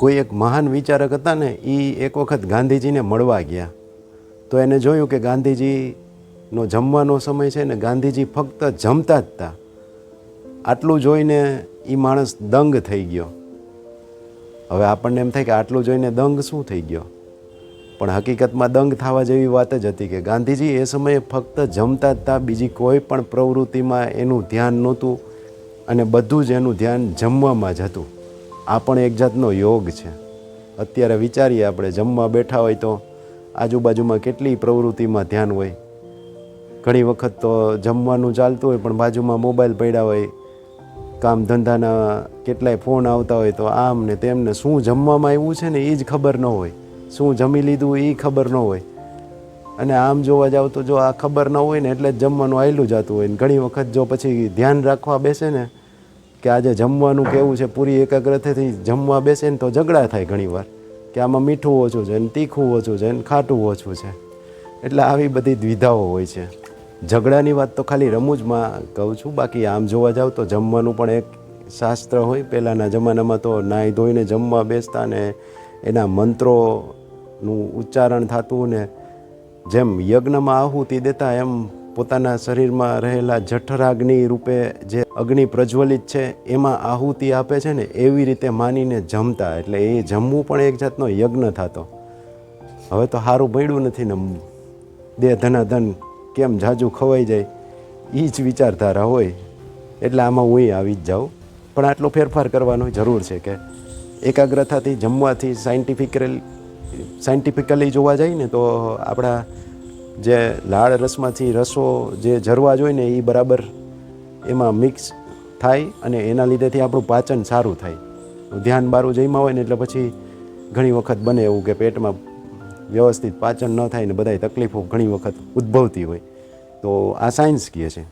કોઈ એક મહાન વિચારક હતા ને એ એક વખત ગાંધીજીને મળવા ગયા. તો એને જોયું કે ગાંધીજીનો જમવાનો સમય છે ને, ગાંધીજી ફક્ત જમતા જ હતા આટલું જોઈને એ માણસ દંગ થઈ ગયો. હવે આપણને એમ થાય કે આટલું જોઈને દંગ શું થઈ ગયો? પણ હકીકતમાં દંગ થવા જેવી વાત જ હતી કે ગાંધીજી એ સમયે ફક્ત જમતા હતા બીજી કોઈ પણ પ્રવૃત્તિમાં એનું ધ્યાન નહોતું અને બધું જ એનું ધ્યાન જમવામાં જ હતું. આ પણ એક જાતનો યોગ છે. અત્યારે વિચારીએ આપણે, જમવા બેઠા હોય તો આજુબાજુમાં કેટલી પ્રવૃત્તિમાં ધ્યાન હોય. ઘણી વખત તો જમવાનું ચાલતું હોય, પણ બાજુમાં મોબાઈલ પડ્યા હોય, કામ ધંધાના કેટલાય ફોન આવતા હોય તો આમ ને તેમને શું જમવામાં આવ્યું છે ને એ જ ખબર ન હોય. શું જમી લીધું એ ખબર ન હોય. અને આમ જોવા જાવ તો જો આ ખબર ન હોય ને એટલે જ જમવાનું આવેલું જતું હોય ને ઘણી વખત જો પછી ધ્યાન રાખવા બેસે ને કે આજે જમવાનું કેવું છે, પૂરી એકાગ્રતાથી જમવા બેસે ને તો ઝઘડા થાય ઘણીવાર. કે આમાં મીઠું ઓછું છે ને તીખું ઓછું છે ને ખાટું ઓછું છે. એટલે આવી બધી દ્વિધાઓ હોય છે. ઝઘડાની વાત તો ખાલી રમૂજમાં કહું છું, બાકી આમ જોવા જાવ તો જમવાનું પણ એક શાસ્ત્ર હોય. પહેલાંના જમાનામાં તો નાહી ધોઈને જમવા બેસતા ને એના મંત્રોનું ઉચ્ચારણ થતું ને જેમ યજ્ઞમાં આહુતિ દેતા એમ પોતાના શરીરમાં રહેલા જઠરાગ્નિ રૂપે જે અગ્નિ પ્રજ્વલિત છે, એમાં આહુતિ આપે છે ને, એવી રીતે માનીને જમતા. એટલે એ જમવું પણ એક જાતનો યજ્ઞ થતો. હવે તો સારું ભણ્યું નથી ને દેહ ધનાધન કેમ જાજુ ખવાઈ જાય? એ જ વિચારધારા હોય. એટલે આમાં હું આવી જ જાઉં. પણ આટલો ફેરફાર કરવાનો જરૂર છે કે એકાગ્રતાથી, જમવાથી સાયન્ટિફિકલી સાયન્ટિફિકલી જોવા જઈએ ને, તો આપણા જે લાળ રસમાંથી રસો જે જરવા જોઈએ ને એ બરાબર એમાં મિક્સ થાય અને એના લીધેથી આપણું પાચન સારું થાય. ધ્યાન બારું જઈમાં હોય ને એટલે પછી ઘણી વખત બને એવું કે પેટમાં વ્યવસ્થિત પાચન ન થાય ને બધાય તકલીફો ઘણી વખત ઉદ્ભવતી હોય. તો આ સાયન્સ કહે છે